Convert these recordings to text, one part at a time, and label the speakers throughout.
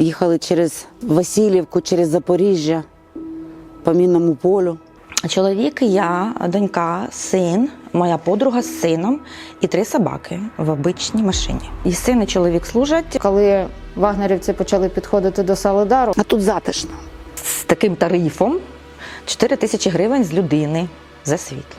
Speaker 1: Їхали через Васильівку, через Запоріжжя по мінному полю.
Speaker 2: Чоловік, я, донька, син, моя подруга з сином і три собаки в обичній машині. І син і чоловік служать
Speaker 3: Коли вагнерівці почали підходити до Солидару,
Speaker 1: А тут затишно.
Speaker 2: з таким тарифом 4 тисячі гривень з людини за світло.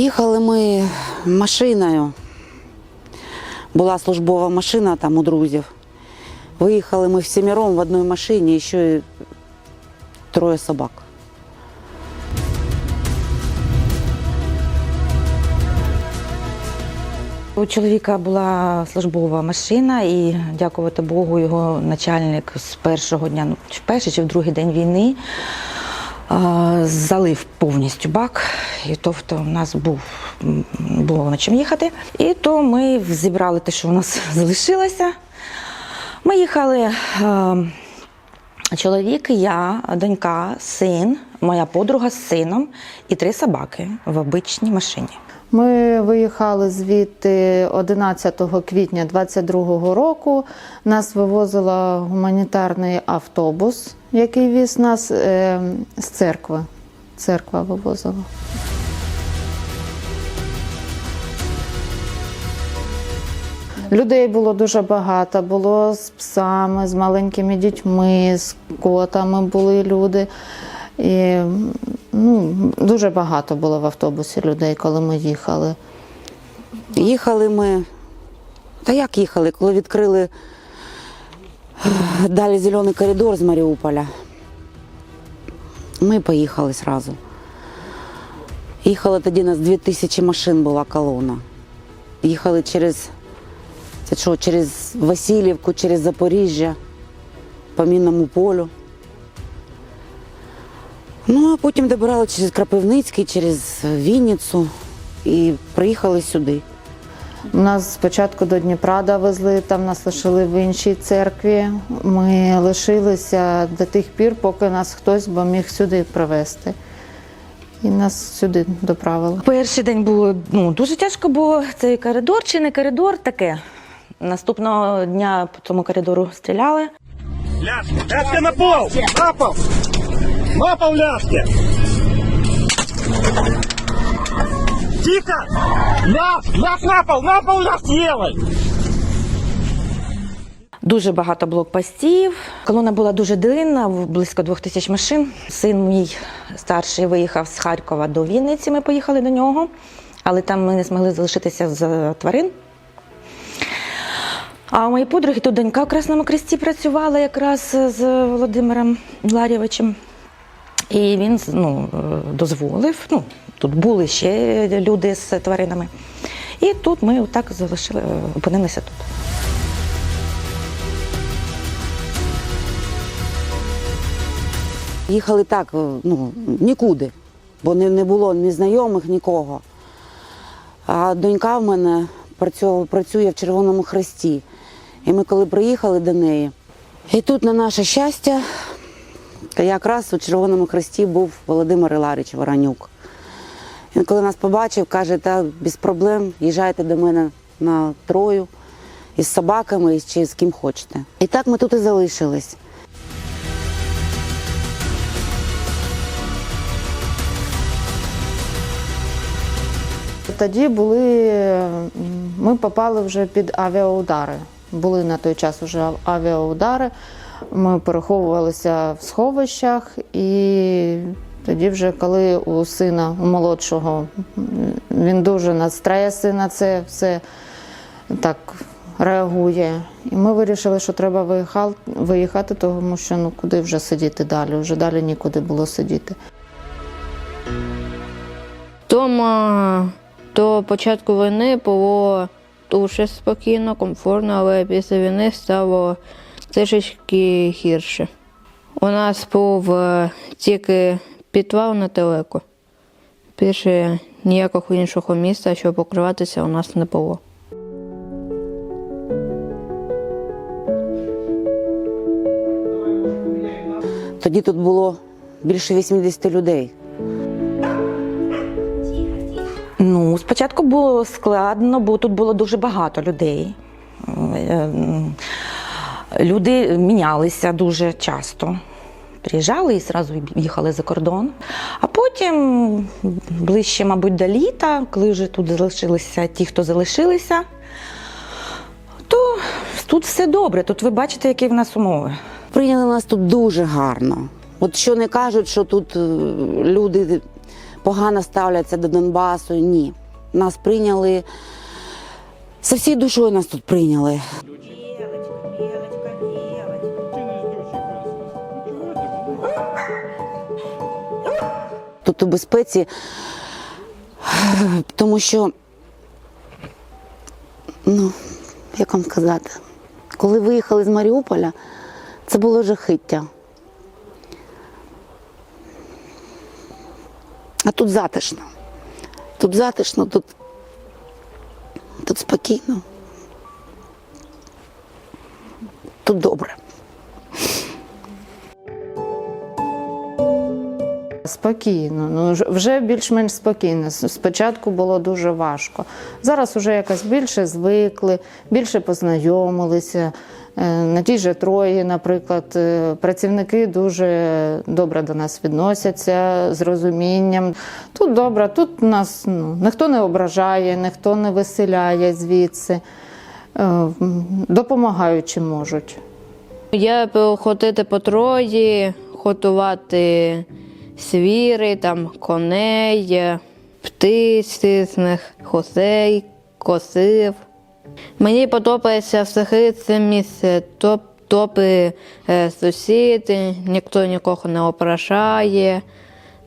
Speaker 1: Їхали ми машиною. Була службова машина там у друзів. Виїхали ми всіміром в одній машині, і ще й троє собак.
Speaker 2: У чоловіка була службова машина, і дякувати Богу, його начальник з першого дня, ну в перший чи в другий день війни, залив повністю бак. І тобто в нас був було на чим їхати. І то ми зібрали те, що у нас залишилося. Ми їхали. Чоловік, я, донька, син, моя подруга з сином і три собаки в обичній машині.
Speaker 3: ми виїхали звідти 11 квітня 22-го року. Нас вивозила гуманітарний автобус, який віз нас е, з церкви. Церква вивозила. Людей було дуже багато, було з псами, з маленькими дітьми, з котами були люди. І, ну, дуже багато було в автобусі людей, коли ми їхали.
Speaker 1: Їхали ми. Та як їхали, коли відкрили е, далі зелений коридор з Маріуполя. Ми поїхали зразу. Їхали тоді у нас 2000 машин була колона. Їхали через, що, через Васильівку, через Запоріжжя, по мінному полю. Ну, а потім добирали через Крапивницький, через Вінницю і приїхали сюди.
Speaker 3: Нас спочатку до Дніпра довезли, там нас лишили в іншій церкві. Ми лишилися до тих пір, поки нас хтось би міг сюди привезти. І нас сюди доправили.
Speaker 2: Перший день було ну, дуже тяжко, бо цей коридор чи не коридор таке. Наступного дня по цьому коридору стріляли.
Speaker 4: Ляжки, ляжки на пол! На пол! На пол ляжки! Тихо! Ляж! Ляж на пол! На пол ляж делай!
Speaker 2: Дуже багато блокпостів. Колона була дуже длинна, близько двох тисяч машин. Син мій старший виїхав з Харкова до Вінниці. Ми поїхали до нього, але там ми не змогли залишитися з тварин. А у моїй подруги тут донька в Красному Кресті працювала якраз з Володимиром Ларєвичем. І він ну, е, дозволив. Ну, тут були ще люди з тваринами. І тут ми отак залишили, е, опинилися тут.
Speaker 1: Їхали так, ну, нікуди, бо не, було ні знайомих, нікого. А донька в мене працює в Червоному Хресті. І ми коли приїхали до неї, і тут, на наше щастя, якраз у Червоному Хресті був Володимир Іларич Воронюк. Він коли нас побачив, каже, та без проблем їжджайте до мене на трою із собаками чи з ким хочете. І так ми тут і залишились.
Speaker 3: Тоді були, ми попали вже під авіаудари. Були на той час вже авіаудари. Ми переховувалися в сховищах, і тоді, вже коли у сина, у молодшого, він дуже на стреси на це все так реагує. І ми вирішили, що треба виїхати, тому що ну куди вже сидіти далі? Вже далі нікуди було сидіти.
Speaker 5: Дома до початку війни було дуже спокійно, комфортно, але після війни стало трішечки гірше. У нас був е, тільки підвал недалеко. Більше ніякого іншого міста, щоб покриватися, у нас не було.
Speaker 1: Тоді тут було більше 80 людей.
Speaker 2: Спочатку було складно, бо тут було дуже багато людей. Е, Люди мінялися дуже часто. Приїжджали і одразу їхали за кордон. А потім, ближче, мабуть, до літа, коли вже тут залишилися ті, хто залишилися, то тут все добре. Тут ви бачите, які в нас умови.
Speaker 1: Прийняли нас тут дуже гарно. От що не кажуть, що тут е, люди погано ставляться до Донбасу. Ні. Нас прийняли. З всією душою нас тут прийняли. Тут у безпеці, тому що, ну, як вам сказати, коли виїхали з Маріуполя, це було жахиття. А тут затишно. Тут затишно, тут, тут спокійно. Тут добре.
Speaker 3: Спокійно, ну вже більш-менш спокійно. Спочатку було дуже важко. Зараз вже якось більше звикли, більше познайомилися. Е, На тій же Трої, наприклад, е, працівники дуже добре до нас відносяться з розумінням. Тут добре, тут нас ну, ніхто не ображає, ніхто не виселяє звідси, Е, чим можуть.
Speaker 5: Я ходити по трої, готувати свіри, там, коней, птиць гусей, косив. Мені подобається взагалі це місце. Топ, топи е, сусіди, ніхто нікого не ображає.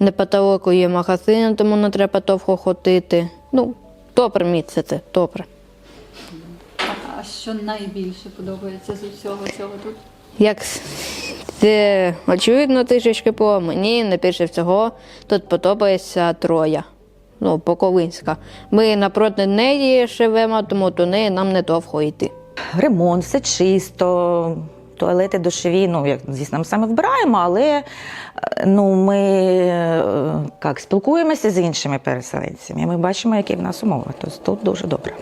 Speaker 5: Неподалеку є магазин, тому не треба довго ходити. Ну, добре місце це, добре.
Speaker 6: А що найбільше подобається з усього цього тут?
Speaker 5: Як це очевидно трішечки по мені найбільше всього тут подобається Троя. Ну, Поковинська. Ми напроти неї живемо, тому до неї нам недовго йти.
Speaker 2: ремонт, все чисто. Туалети душові, ну як звісно, ми саме вбираємо, але е, ну ми е, як, спілкуємося з іншими переселенцями. і Ми бачимо, які в нас умови. Тобто тут дуже добре.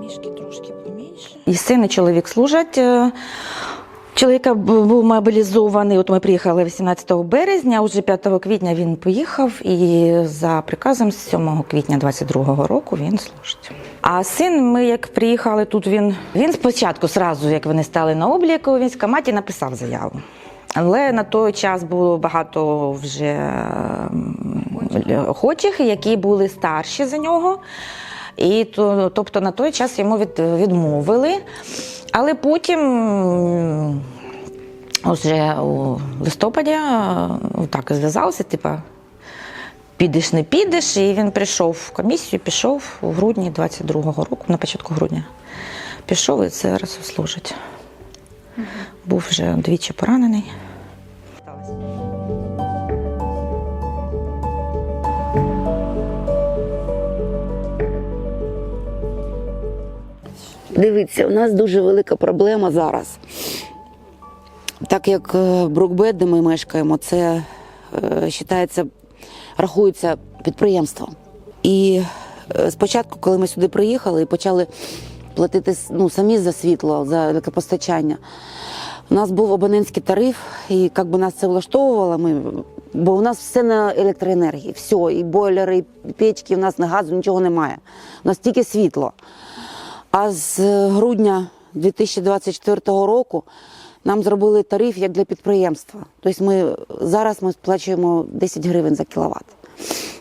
Speaker 2: Мішки трошки поменше. І син і чоловік служать. е, Чоловіка був мобілізований. От ми приїхали 18 березня, а вже 5 квітня він поїхав, і за приказом 7 квітня 22-го року він служить. А син, ми як приїхали тут, він, він спочатку, зразу, як вони стали на облік у військкоматі, написав заяву. Але на той час було багато вже охочих, які були старші за нього. І то, тобто на той час йому від, відмовили. Але потім, вже у листопаді, е, так зв'язався, типа, підеш, не підеш. І він прийшов в комісію, пішов у грудні 22-го року, на початку грудня. Пішов і зараз служить. Був вже двічі поранений.
Speaker 1: Дивіться, у нас дуже велика проблема зараз. Так як е, Брукбет, де ми мешкаємо, це е, вважається, рахується підприємством. І е, спочатку, коли ми сюди приїхали і почали платити ну, самі за світло, за електропостачання, у нас був абонентський тариф, і як би нас це влаштовувало, ми, бо у нас все на електроенергії, все, і бойлери, і печки, у нас на газу нічого немає. У нас тільки світло. А з грудня 2024 року нам зробили тариф як для підприємства. Тобто ми зараз ми сплачуємо 10 гривень за кіловат.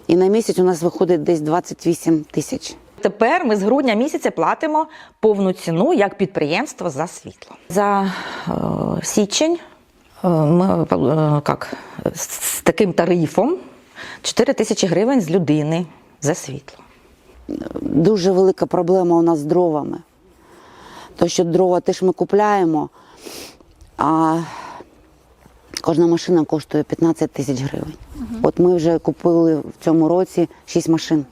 Speaker 1: І на місяць у нас виходить десь 28 тисяч.
Speaker 2: Тепер ми з грудня місяця платимо повну ціну як підприємство за світло. За е, січень е, ми е, як, з, таким тарифом 4 тисячі гривень з людини за світло.
Speaker 1: Дуже велика проблема у нас з дровами. То, що дрова теж ми купляємо, а кожна машина коштує 15 тисяч гривень. От ми вже купили в цьому році 6 машин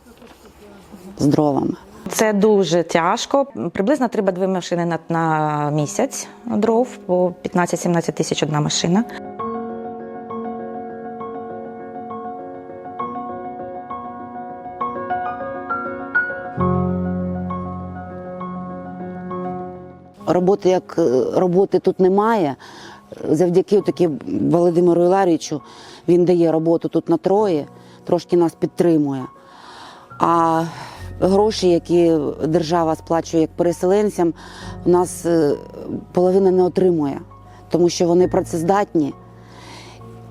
Speaker 1: з дровами.
Speaker 2: Це дуже тяжко. Приблизно треба дві машини на, на місяць дров, по 15-17 тисяч одна машина.
Speaker 1: Роботи як е, роботи тут немає. Завдяки таки Володимиру Іларічу він дає роботу тут на троє, трошки нас підтримує. А гроші, які держава сплачує як переселенцям, у нас е, половина не отримує, тому що вони працездатні,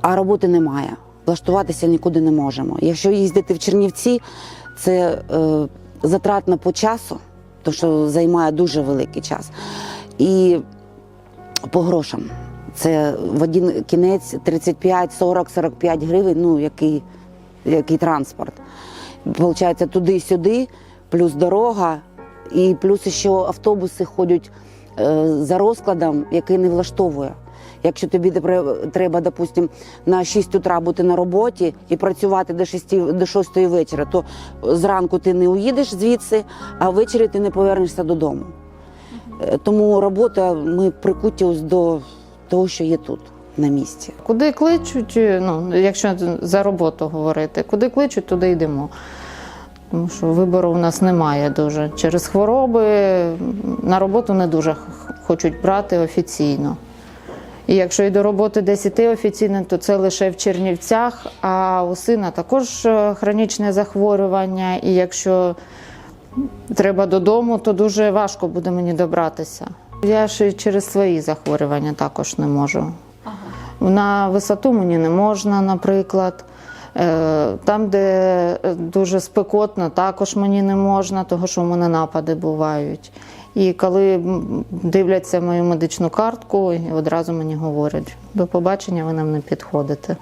Speaker 1: а роботи немає. Влаштуватися нікуди не можемо. Якщо їздити в Чернівці, це е, затратно по часу, тому що займає дуже великий час. І по грошам. Це в один кінець 35, 40, 45 гривень, ну який, який транспорт. Получається, туди-сюди, плюс дорога, і плюс ще автобуси ходять е, за розкладом, який не влаштовує. Якщо тобі треба, допустим, на 6 утра бути на роботі і працювати до 6, до 6 вечора, то зранку ти не уїдеш звідси, а ввечері ти не повернешся додому. Е, Тому робота ми прикуті до того, що є тут на місці.
Speaker 3: Куди кличуть, ну, якщо за роботу говорити, куди кличуть, туди йдемо. Тому що вибору у нас немає дуже. Через хвороби на роботу не дуже хочуть брати офіційно. І якщо і до роботи десь іти офіційно, то це лише в Чернівцях, а у сина також е, хронічне захворювання. І якщо треба додому, то дуже важко буде мені добратися. Я ж і через свої захворювання також не можу. На висоту мені не можна, наприклад. Е, Там, де е, дуже спекотно, також мені не можна, тому що в мене напади бувають. І коли дивляться мою медичну картку, одразу мені говорять: до побачення ви нам не підходите.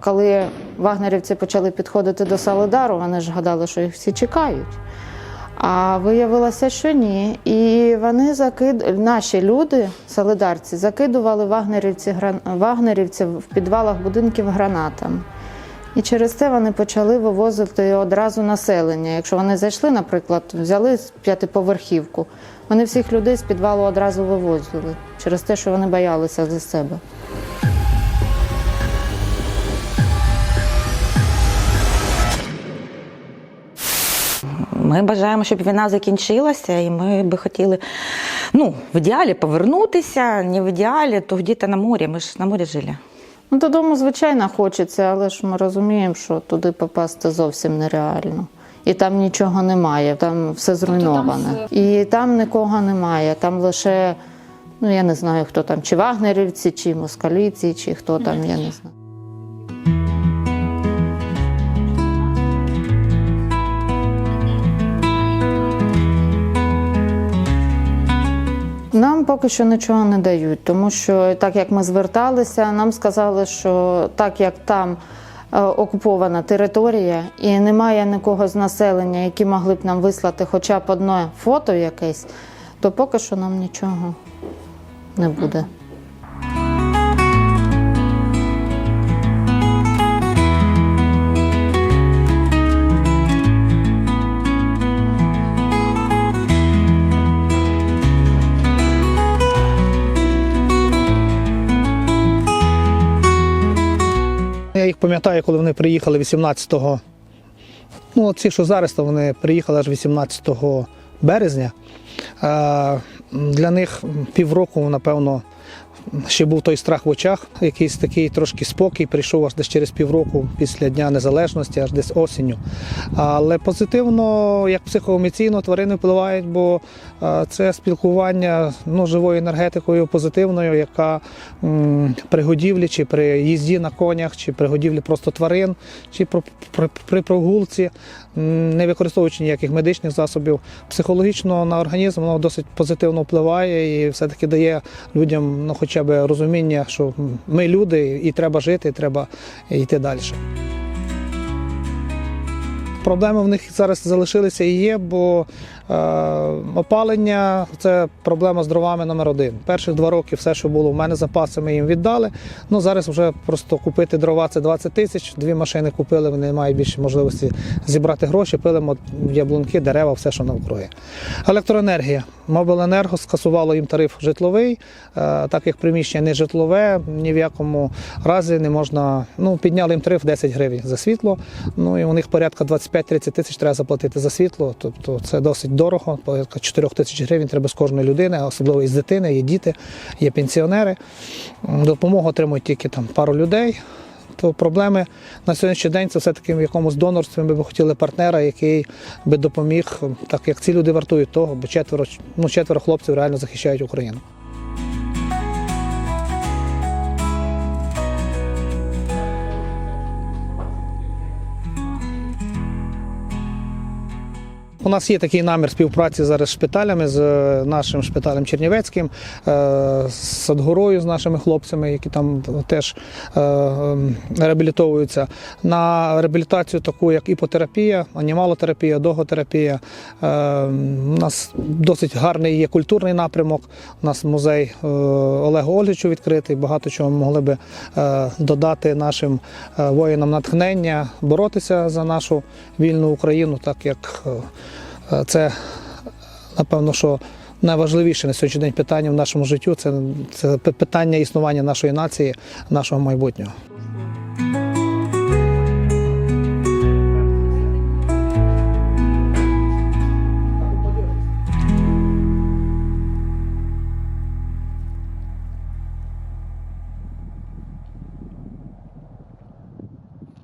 Speaker 3: Коли вагнерівці почали підходити до Солидару, вони ж гадали, що їх всі чекають. А виявилося, що ні. І вони закид... наші люди, солидарці, закидували вагнерівці, вагнерівців в підвалах будинків гранатами. І через це вони почали вивозити одразу населення. Якщо вони зайшли, наприклад, взяли п'ятиповерхівку, вони всіх людей з підвалу одразу вивозили через те, що вони боялися за себе.
Speaker 2: Ми бажаємо, щоб війна закінчилася, і ми би хотіли, ну, в ідеалі повернутися, не в ідеалі, то где-то на морі. Ми ж на морі жили.
Speaker 3: Ну, додому, звичайно, хочеться, але ж ми розуміємо, що туди попасти зовсім нереально. І там нічого немає, там все зруйноване. І там нікого немає. Там лише, ну я не знаю, хто там, чи вагнерівці, чи москаліці, чи хто там, я не знаю. Нам поки що нічого не дають, тому що так як ми зверталися, нам сказали, що так як там е, окупована територія і немає нікого з населення, які могли б нам вислати хоча б одне фото якесь, то поки що нам нічого не буде.
Speaker 7: Їх пам'ятаю, коли вони приїхали 18-го. Ну, ці, що зараз, то вони приїхали аж 18 березня. Е, Для них півроку, напевно, ще був той страх в очах, якийсь такий трошки спокій, прийшов аж десь через півроку після Дня Незалежності, аж десь осінню. Але позитивно, як психоемоційно тварини впливають, бо це спілкування ну, живою енергетикою позитивною, яка м, при годівлі, чи при їзді на конях, чи при годівлі просто тварин, чи про- при, при прогулці, не використовуючи ніяких медичних засобів, психологічно на організм воно досить позитивно впливає і все-таки дає людям ну, хоча б розуміння, що ми люди і треба жити, і треба йти далі. Проблеми в них зараз залишилися і є, бо опалення це проблема з дровами номер один. Перших два роки все, що було в мене запаси, ми їм віддали. Ну зараз вже просто купити дрова це 20 тисяч. Дві машини купили, вони мають більше можливості зібрати гроші, пилимо яблунки, дерева, все, що навкруги. Електроенергія. Мобиленерго скасувало їм тариф житловий, е, так як приміщення не житлове, ні в якому разі не можна. Ну, підняли їм тариф 10 гривень за світло. Ну і у них порядка 25-30 тисяч треба заплатити за світло. Тобто це досить дорого. Порядка 4 тисяч гривень треба з кожної людини, особливо із дитини, є діти, є пенсіонери. Допомогу отримують тільки там пару людей. То проблеми на сьогоднішній день це все-таки в якомусь донорстві. Ми б хотіли партнера, який би допоміг, так як ці люди вартують того, бо четверо, ну, четверо хлопців реально захищають Україну. У нас є такий намір співпраці зараз з шпиталями, з е, нашим шпиталем Чернівецьким, е, з Садгорою, з нашими хлопцями, які там теж е, ем, реабілітовуються. На реабілітацію таку, як іпотерапія, анімалотерапія, доготерапія. У нас досить гарний є культурний напрямок. У нас музей Олегу Ольгичу відкритий. Багато чого ми могли би додати нашим воїнам натхнення, боротися за нашу вільну Україну, так як це напевно, що найважливіше на сьогоднішній день питання в нашому життю це, це питання існування нашої нації, нашого майбутнього.